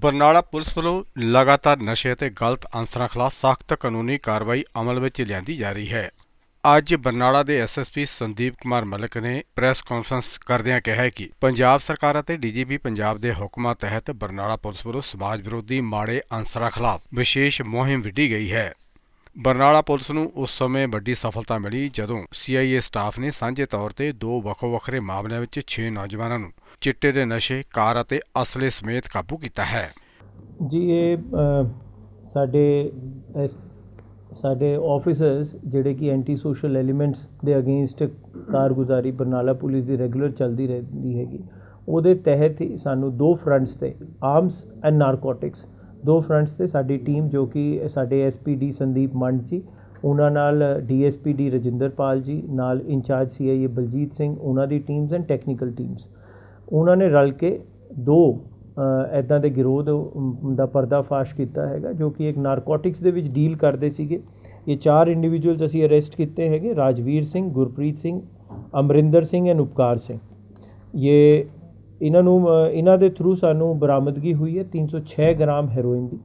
Barnala police ਵੱਲੋਂ ਲਗਾਤਾਰ ਨਸ਼ੇ ਅਤੇ ਗਲਤ ਅਨਸਰਾਂ ਖਿਲਾਫ ਸਖਤ ਕਾਨੂੰਨੀ ਕਾਰਵਾਈ ਅਮਲ ਵਿੱਚ ਲਿਆਂਦੀ ਜਾ ਰਹੀ ਹੈ। ਅੱਜ ਬਰਨਾਲਾ ਦੇ ਐਸਐਸਪੀ ਸੰਦੀਪ ਕੁਮਾਰ ਮਲਿਕ ਨੇ ਪ੍ਰੈਸ ਕਾਨਫਰੰਸ ਕਰਦਿਆਂ ਕਿਹਾ ਕਿ ਪੰਜਾਬ ਸਰਕਾਰ ਅਤੇ ਡੀਜੀਪੀ ਪੰਜਾਬ ਦੇ ਹੁਕਮਾਂ ਤਹਿਤ ਬਰਨਾਲਾ ਪੁਲਿਸ ਵੱਲੋਂ ਸਮਾਜ ਵਿਰੋਧੀ ਮਾੜੇ ਅਨਸਰਾਂ ਖਿਲਾਫ ਵਿਸ਼ੇਸ਼ ਮੁਹਿੰਮ ਵਿੱਢੀ ਗਈ ਹੈ। ਬਰਨਾਲਾ ਪੁਲਿਸ ਨੂੰ ਉਸ ਸਮੇਂ ਵੱਡੀ ਸਫਲਤਾ ਮਿਲੀ ਜਦੋਂ ਸੀਆਈਏ ਸਟਾਫ ਨੇ ਸਾਂਝੇ ਤੌਰ ਤੇ ਦੋ ਵੱਖੋ ਵੱਖਰੇ ਮਾਮਲਿਆਂ ਵਿੱਚ 6 ਨੌਜਵਾਨਾਂ ਨੂੰ ਚਿੱਟੇ ਦੇ ਨਸ਼ੇ ਕਾਰ ਅਤੇ ਅਸਲੇ ਸਮੇਤ ਕਾਬੂ ਕੀਤਾ ਹੈ। ਜੀ ਇਹ ਅ, ਸਾਡੇ ਐਸ ਸਾਡੇ ਆਫੀਸਰਸ ਜਿਹੜੇ ਕਿ ਐਂਟੀ ਸੋਸ਼ਲ ਐਲੀਮੈਂਟਸ ਦੇ ਅਗੇਂਸਟ ਕਾਰਗੁਜ਼ਾਰੀ ਬਰਨਾਲਾ ਪੁਲਿਸ ਦੀ ਰੈਗੂਲਰ ਚੱਲਦੀ ਰਹਿੰਦੀ ਹੈਗੀ ਉਹਦੇ ਤਹਿਤ ਹੀ ਸਾਨੂੰ ਦੋ ਫਰੰਟਸ ਤੇ ਆਰਮਸ ਐਂਡ ਨਾਰਕੋਟਿਕਸ ਦੋ ਫਰੰਟਸ ਤੇ ਸਾਡੀ ਟੀਮ ਜੋ ਕਿ ਸਾਡੇ ਐਸਪੀਡੀ ਸੰਦੀਪ ਮੰਡ ਜੀ ਉਹਨਾਂ ਨਾਲ ਡੀਐਸਪੀਡੀ ਰਜਿੰਦਰਪਾਲ ਜੀ ਨਾਲ ਇੰਚਾਰਜ ਸੀਆਈਏ ਬਲਜੀਤ ਸਿੰਘ ਉਹਨਾਂ ਦੀ ਟੀਮਸ ਐਂਡ ਟੈਕਨੀਕਲ ਟੀਮਸ ਉਹਨਾਂ ਨੇ ਰਲ ਕੇ ਦੋ ਇੱਦਾਂ ਦੇ ਗਿਰੋਹ ਦਾ ਪਰਦਾਫਾਸ਼ ਕੀਤਾ ਹੈਗਾ, ਜੋ ਕਿ ਇੱਕ ਨਾਰਕੋਟਿਕਸ ਦੇ ਵਿੱਚ ਡੀਲ ਕਰਦੇ ਸੀਗੇ। ਇਹ ਚਾਰ ਇੰਡੀਵਿਜੂਅਲਸ ਅਸੀਂ ਅਰੈਸਟ ਕੀਤੇ ਹੈਗੇ, ਰਾਜਵੀਰ ਸਿੰਘ, ਗੁਰਪ੍ਰੀਤ ਸਿੰਘ, ਅਮਰਿੰਦਰ ਸਿੰਘ ਐਂਡ ਉਪਕਾਰ ਸਿੰਘ। ਇਹ ਇਹਨਾਂ ਨੂੰ ਇਹਨਾਂ ਦੇ ਥਰੂ ਸਾਨੂੰ ਬਰਾਮਦਗੀ ਹੋਈ ਹੈ 306 ਗ੍ਰਾਮ ਹੈਰੋਇਨ ਦੀ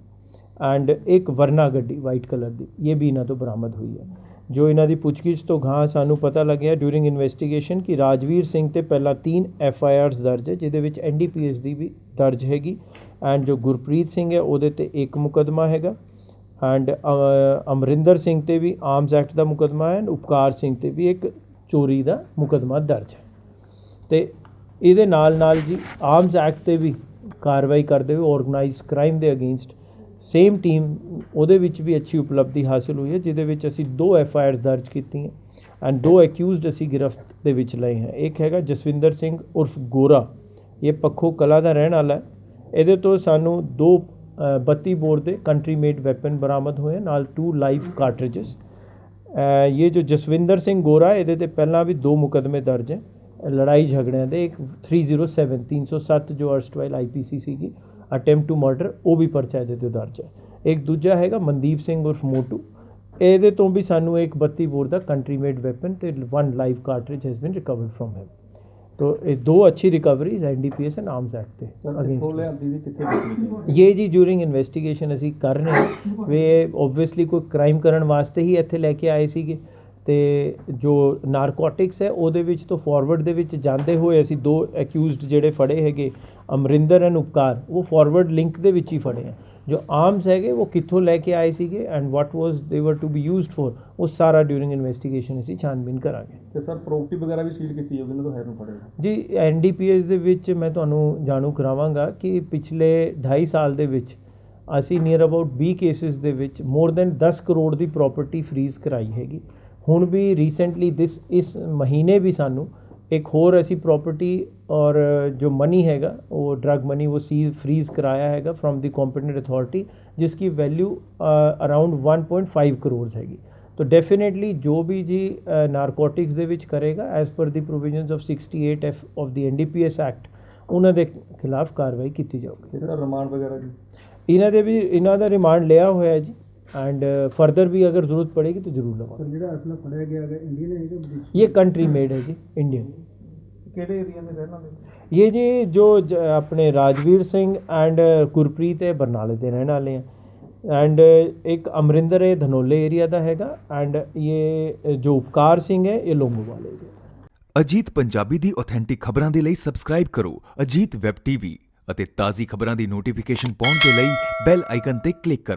ਐਂਡ ਇੱਕ ਵਰਨਾ ਗੱਡੀ ਵਾਈਟ ਕਲਰ ਦੀ, ਇਹ ਵੀ ਇਹਨਾਂ ਤੋਂ ਬਰਾਮਦ ਹੋਈ ਹੈ। ਜੋ ਇਹਨਾਂ ਦੀ ਪੁੱਛਗਿੱਛ ਤੋਂ ਗਾਂਹ ਸਾਨੂੰ ਪਤਾ ਲੱਗਿਆ ਡਿਊਰਿੰਗ ਇਨਵੈਸਟੀਗੇਸ਼ਨ ਕਿ ਰਾਜਵੀਰ ਸਿੰਘ ਤੇ ਪਹਿਲਾਂ ਤਿੰਨ ਐਫ ਆਈ ਆਰਸ ਦਰਜ ਹੈ, ਜਿਹਦੇ ਵਿੱਚ ਐਨ ਡੀ ਪੀ ਐਸ ਦੀ ਵੀ ਦਰਜ ਹੈਗੀ ਐਂਡ ਜੋ ਗੁਰਪ੍ਰੀਤ ਸਿੰਘ ਹੈ, ਉਹਦੇ ਤੇ ਇੱਕ ਮੁਕਦਮਾ ਹੈਗਾ ਐਂਡ ਅਮਰਿੰਦਰ ਸਿੰਘ ਤੇ ਵੀ ਆਰਮਸ ਐਕਟ ਦਾ ਮੁਕਦਮਾ ਹੈ ਐਂਡ ਉਪਕਾਰ ਸਿੰਘ ਤੇ ਵੀ ਇੱਕ ਚੋਰੀ ਦਾ ਮੁਕਦਮਾ ਦਰਜ ਹੈ। ਤੇ ਇਹਦੇ ਨਾਲ ਨਾਲ ਜੀ ਆਰਮਸ ਐਕਟ ਤੇ ਵੀ ਕਾਰਵਾਈ ਕਰਦੇ ਹੋਏ ਆਰਗੇਨਾਈਜ਼ਡ ਕ੍ਰਾਈਮ ਦੇ ਅਗੇਂਸਟ ਸੇਮ ਟੀਮ ਉਹਦੇ ਵਿੱਚ ਵੀ ਅੱਛੀ ਉਪਲਬਧੀ ਹਾਸਲ ਹੋਈ ਹੈ ਜਿਹਦੇ ਵਿੱਚ ਅਸੀਂ ਦੋ ਐਫ ਆਈ ਆਰ ਦਰਜ ਕੀਤੀਆਂ ਐਂਡ ਦੋ ਅਕਿਊਜ਼ਡ ਅਸੀਂ ਗ੍ਰਿਫਤ ਦੇ ਵਿੱਚ ਲਏ ਹਾਂ। ਇੱਕ ਹੈਗਾ ਜਸਵਿੰਦਰ ਸਿੰਘ ਉਰਫ ਗੋਰਾ ਇਹ ਪੱਖੋ ਕਲਾ ਦਾ ਰਹਿਣ ਵਾਲਾ ਇਹਦੇ ਤੋਂ ਸਾਨੂੰ ਦੋ ਅ, 32 ਬੋਰ ਦੇ ਕੰਟਰੀ ਮੇਡ ਵੈਪਨ ਬਰਾਮਦ ਹੋਏ ਨਾਲ ਟੂ ਲਾਈਵ ਕਾਰਟ੍ਰਿਜਸ ਇਹ ਜੋ ਜਸਵਿੰਦਰ ਸਿੰਘ ਗੋਰਾ ਇਹਦੇ ਤੇ ਪਹਿਲਾਂ ਵੀ ਦੋ ਮੁਕਦਮੇ ਦਰਜ ਹੈ। ਲੜਾਈ ਝਗੜਿਆਂ ਦੇ ਇੱਕ 307 307 ਜੋ ਅਰਸਟਵਾਈਲ ਆਈਪੀਸੀ ਸੀਗੀ ਅਟੈਂਪਟ ਟੂ ਮਰਡਰ ਉਹ ਵੀ ਪਰਚਾ ਇਹਦੇ ਤੇ ਦਰਜ ਹੈ। ਇੱਕ ਦੂਜਾ ਹੈਗਾ ਮਨਦੀਪ ਸਿੰਘ ਉਰਫ ਮੋਟੂ। ਇਹਦੇ ਤੋਂ ਵੀ ਸਾਨੂੰ ਇੱਕ 32 ਬੋਰ ਦਾ ਕੰਟਰੀ ਮੇਡ ਵੈਪਨ ਤੇ one live cartridge has been recovered from him ਤੋ ਇਹ ਦੋ ਅੱਛੀ recoveries NDPS and Arms Act ਤੇ against ਲਿਆਂਦੀ ਦੀ ਕਿੱਥੇ ਵਿਕਣੀ ਸੀ? ਇਹ ਜੀ ਡਿਊਰਿੰਗ ਇਨਵੈਸਟੀਗੇਸ਼ਨ ਅਸੀਂ ਕਰ ਰਹੇ ਵੇ ਆਬਵੀਅਸਲੀ ਕੋਈ ਕ੍ਰਾਈਮ ਕਰਨ ਵਾਸਤੇ ਹੀ ਇੱਥੇ ਲੈ ਕੇ ਆਏ ਸੀਗੇ। ਤੇ ਜੋ ਨਾਰਕੋਟਿਕਸ ਹੈ ਉਹਦੇ ਵਿੱਚ ਤੋਂ ਫਾਰਵਰਡ ਦੇ ਵਿੱਚ ਜਾਂਦੇ ਹੋਏ ਅਸੀਂ ਦੋ ਅਕਿਊਜ਼ਡ ਜਿਹੜੇ ਫੜੇ ਹੈਗੇ ਅਮਰਿੰਦਰ ਐਂਡ ਉਪਕਾਰ ਉਹ ਫਾਰਵਰਡ ਲਿੰਕ ਦੇ ਵਿੱਚ ਹੀ ਫੜੇ ਆ। ਜੋ ਆਰਮਸ ਹੈਗੇ ਉਹ ਕਿੱਥੋਂ ਲੈ ਕੇ ਆਏ ਸੀਗੇ ਐਂਡ ਵਾਟ ਵਾਸ ਦੇ ਵਰ ਟੂ ਬੀ ਯੂਜ਼ਡ ਫॉर ਉਹ ਸਾਰਾ ਡਿਊਰਿੰਗ ਇਨਵੈਸਟੀਗੇਸ਼ਨ ਅਸੀਂ ਛਾਨਬੀਨ ਕਰਾਂਗੇ। ਤੇ ਸਰ ਪ੍ਰੋਪਰਟੀ ਵਗੈਰਾ ਵੀ ਸੀਲ ਕੀਤੀ ਹੋਵੇ ਇਹਨਾਂ ਤੋਂ ਹੈਰ ਨੂੰ ਫੜਿਆ ਜੀ ਐਨਡੀਪੀਐਸ ਦੇ ਵਿੱਚ ਮੈਂ ਤੁਹਾਨੂੰ ਜਾਣੂ ਕਰਾਵਾਂਗਾ ਕਿ ਪਿਛਲੇ 2.5 ਸਾਲ ਦੇ ਵਿੱਚ ਅਸੀਂ ਨੀਅਰ ਅਬਾਊਟ 20 ਕੇਸਿਸ ਦੇ ਵਿੱਚ ਮੋਰ ਦੈਨ 10 ਕਰੋੜ ਦੀ ਪ੍ਰਾਪਰਟੀ ਫ੍ਰੀਜ਼ ਕਰਾਈ ਹੈਗੀ। ਹੁਣ ਵੀ ਰੀਸੈਂਟਲੀ ਦਿਸ ਇਸ ਮਹੀਨੇ ਵੀ ਸਾਨੂੰ ਇੱਕ ਹੋਰ ਐਸੀ ਪ੍ਰੋਪਰਟੀ ਔਰ ਜੋ ਮਨੀ ਹੈਗਾ ਉਹ ਡਰਗ ਮਨੀ ਉਹ ਸੀ ਫ੍ਰੀਜ਼ ਕਰਾਇਆ ਹੈਗਾ ਫਰੋਮ ਦੀ ਕੰਪੀਟੈਂਟ ਅਥਾਰਟੀ ਜਿਸ ਕੀ ਵੈਲਿਊ ਅਰਾਊਂਡ 1.5 ਕਰੋੜ ਹੈਗੀ। ਤੋ ਡੈਫੀਨਿਟਲੀ ਜੋ ਵੀ ਜੀ ਨਾਰਕੋਟਿਕਸ ਦੇ ਵਿੱਚ ਕਰੇਗਾ as per the provisions of 68 F of the NDPS Act ਉਹਨਾਂ ਦੇ ਖਿਲਾਫ ਕਾਰਵਾਈ ਕੀਤੀ ਜਾਊਗੀ। ਸਰ ਰਿਮਾਂਡ ਵਗੈਰਾ ਜੀ? ਇਹਨਾਂ ਦੇ ਵੀ ਇਹਨਾਂ ਦਾ ਰਿਮਾਂਡ ਲਿਆ ਹੋਇਆ ਜੀ। ਐਂਡ ਫਰਦਰ ਵੀ ਅਗਰ ਜ਼ਰੂਰਤ ਪੜੇਗੀ ਤਾਂ ਜ਼ਰੂਰ ਲਵਾਂਗੇ। ਜਿਹੜਾ ਅਸਲਾ ਫੜਿਆ ਗਿਆ ਹੈ ਇੰਡੀਅਨ ਹੈ ਕਿ ਵਿਦੇਸ਼ੀ? ਇਹ ਕੰਟਰੀ ਮੇਡ ਹੈ ਜੀ ਇੰਡੀਅਨ ਕਿਹੜੇ ਏਰੀਆ ਦੇ ਰਹਿਣ ਵਾਲੇ? ਇਹ ਜੀ ਆਪਣੇ ਰਾਜਵੀਰ ਸਿੰਘ ਐਂਡ ਗੁਰਪ੍ਰੀਤ ਹੈ ਬਰਨਾਲੇ ਦੇ ਰਹਿਣ ਵਾਲੇ ਆ। ਐਂਡ ਇੱਕ ਅਮਰਿੰਦਰ ਹੈ ਧਨੋਲੇ ਏਰੀਆ ਦਾ ਹੈਗਾ। ਐਂਡ ਇਹ ਜੋ ਉਪਕਾਰ ਸਿੰਘ ਹੈ ਇਹ ਲੋਂਗੋਵਾਲ ਏਰੀਆ ਅਜੀਤ ਪੰਜਾਬੀ ਦੀ ਆਥੈਂਟਿਕ ਖਬਰਾਂ ਦੇ ਲਈ ਸਬਸਕ੍ਰਾਈਬ ਕਰੋ ਅਜੀਤ ਵੈਬ ਟੀਵੀ ਅਤੇ ਤਾਜ਼ੀ ਖਬਰਾਂ ਦੀ ਨੋਟੀਫਿਕੇਸ਼ਨ ਪਾਉਣ ਦੇ ਲਈ ਬੈਲ ਆਈਕਨ ਤੇ ਕਲਿੱਕ ਕਰੋ।